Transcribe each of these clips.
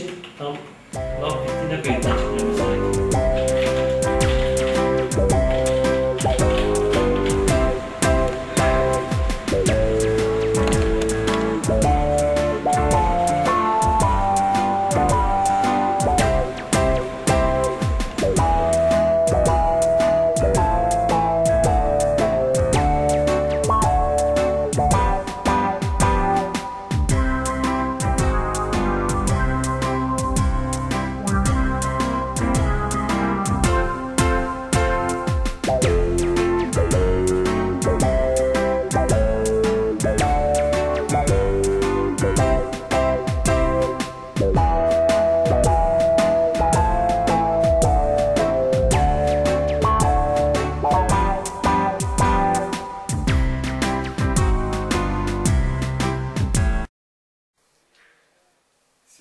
Então, logo em seguida, a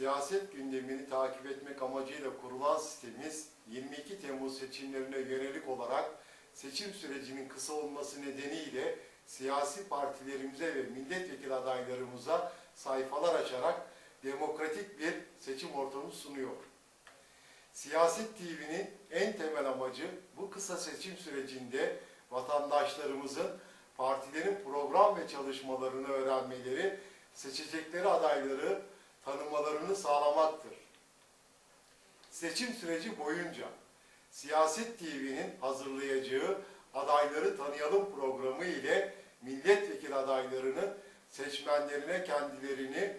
Siyaset gündemini takip etmek amacıyla kurulan sistemimiz 22 Temmuz seçimlerine yönelik olarak seçim sürecinin kısa olması nedeniyle siyasi partilerimize ve milletvekili adaylarımıza sayfalar açarak demokratik bir seçim ortamı sunuyor. Siyaset TV'nin en temel amacı bu kısa seçim sürecinde vatandaşlarımızın partilerin program ve çalışmalarını öğrenmeleri, seçecekleri adayları tanımalarını sağlamaktır. Seçim süreci boyunca Siyaset TV'nin hazırlayacağı adayları tanıyalım programı ile milletvekili adaylarının seçmenlerine kendilerini.